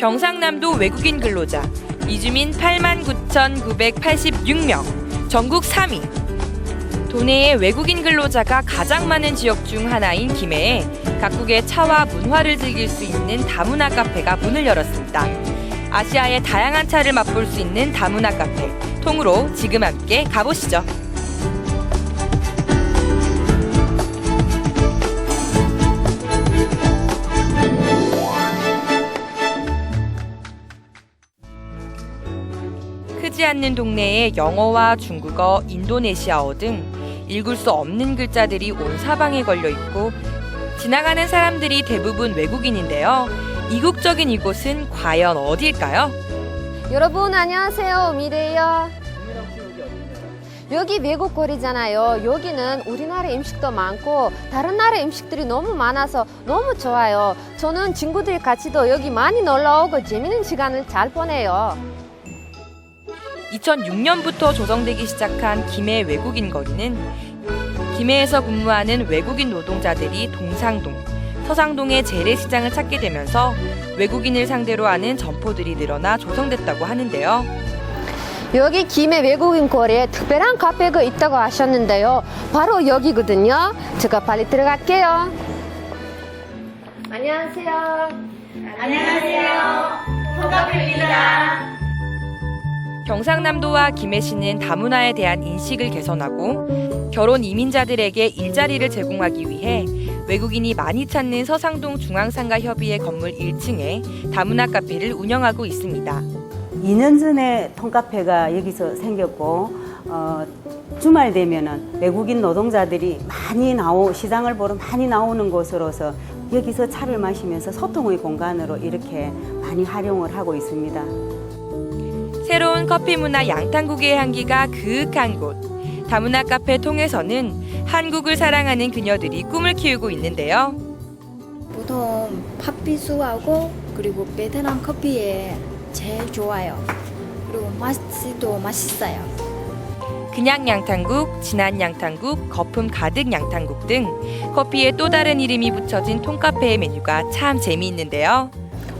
경상남도 외국인 근로자 이주민 89,986명, 전국 3위. 도내의 외국인 근로자가 가장 많은 지역 중 하나인 김해에 각국의 차와 문화를 즐길 수 있는 다문화 카페가 문을 열었습니다. 아시아의 다양한 차를 맛볼 수 있는 다문화 카페 통으로 지금 함께 가보시죠. 크지 않는 동네에 영어와 중국어, 인도네시아어 등 읽을 수 없는 글자들이 온 사방에 걸려 있고 지나가는 사람들이 대부분 외국인인데요. 이국적인 이곳은 과연 어디일까요? 여러분 안녕하세요. 미래요. 여기 외국 거리잖아요. 여기는 우리나라 음식도 많고 다른 나라 음식들이 너무 많아서 너무 좋아요. 저는 친구들이 같이도 여기 많이 놀러 오고 재밌는 시간을 잘 보내요 2006년부터 조성되기 시작한 김해 외국인 거리는 김해에서 근무하는 외국인 노동자들이 동상동, 서상동의 재래시장을 찾게 되면서 외국인을 상대로 하는 점포들이 늘어나 조성됐다고 하는데요. 여기 김해 외국인 거리에 특별한 카페가 있다고 하셨는데요. 바로 여기거든요. 제가 빨리 들어갈게요. 안녕하세요 경상남도와 김해시는 다문화에 대한 인식을 개선하고 결혼 이민자들에게 일자리를 제공하기 위해 외국인이 많이 찾는 서상동 중앙상가 협의회 건물 1층에 다문화 카페를 운영하고 있습니다. 2년 전에 통카페가 여기서 생겼고 어, 주말 되면은 외국인 노동자들이 많이 나오 시장을 보러 많이 나오는 곳으로서 여기서 차를 마시면서 소통의 공간으로 이렇게 많이 활용을 하고 있습니다. 커피 문화 양탄국의 향기가 그윽한 곳. 다문화 카페 통해서는 한국을 사랑하는 그녀들이 꿈을 키우고 있는데요. 보통 팥비수하고 그리고 베트남 커피에 제일 좋아요. 그리고 맛도 맛있어요. 그냥 양탄국, 진한 양탄국, 거품 가득 양탄국 등 커피에 또 다른 이름이 붙여진 통카페의 메뉴가 참 재미있는데요.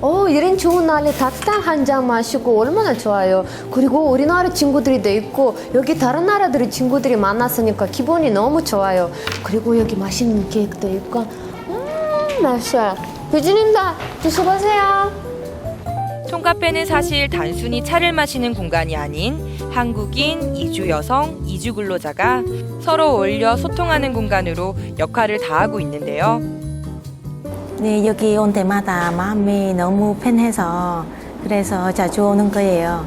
오, 이런 좋은 날에 따뜻한 한 잔 마시고 얼마나 좋아요. 그리고 우리나라 친구들이 돼 있고 여기 다른 나라들의 친구들이 만났으니까 기분이 너무 좋아요. 그리고 여기 맛있는 케이크도 있고, 음, 맛있어요. 유진입니다. 드셔보세요. 통카페는 사실 단순히 차를 마시는 공간이 아닌 한국인, 이주 여성, 이주 근로자가 서로 어울려 소통하는 공간으로 역할을 다하고 있는데요. 네, 여기 온 때마다 마음이 너무 편해서 그래서 자주 오는 거예요.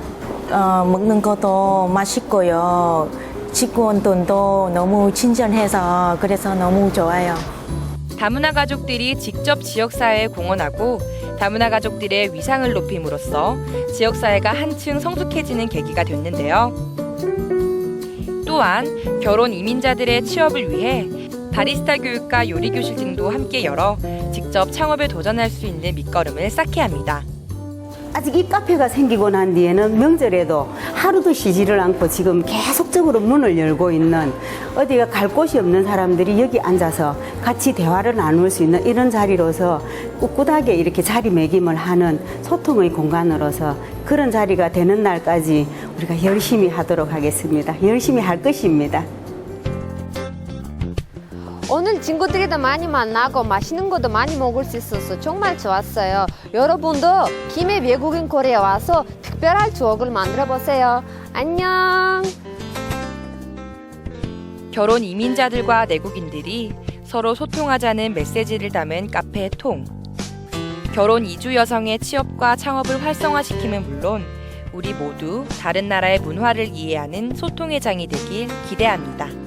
어, 먹는 것도 맛있고요. 직원들도 너무 친절해서 그래서 너무 좋아요. 다문화 가족들이 직접 지역사회에 공헌하고 다문화 가족들의 위상을 높임으로써 지역사회가 한층 성숙해지는 계기가 됐는데요. 또한 결혼 이민자들의 취업을 위해 바리스타 교육과 요리 교실 등도 함께 열어 직접 창업에 도전할 수 있는 밑거름을 쌓게 합니다. 아직 이 카페가 생기고 난 뒤에는 명절에도 하루도 쉬지를 않고 지금 계속적으로 문을 열고 있는 어디가 갈 곳이 없는 사람들이 여기 앉아서 같이 대화를 나눌 수 있는 이런 자리로서 꿋꿋하게 이렇게 자리매김을 하는 소통의 공간으로서 그런 자리가 되는 날까지 우리가 열심히 하도록 하겠습니다. 열심히 할 것입니다. 오늘 친구들이도 많이 만나고 맛있는 것도 많이 먹을 수 있어서 정말 좋았어요. 여러분도 김해 외국인 거리에 와서 특별한 추억을 만들어 보세요. 안녕. 결혼 이민자들과 내국인들이 서로 소통하자는 메시지를 담은 카페 통. 결혼 이주 여성의 취업과 창업을 활성화시키면 물론 우리 모두 다른 나라의 문화를 이해하는 소통의 장이 되길 기대합니다.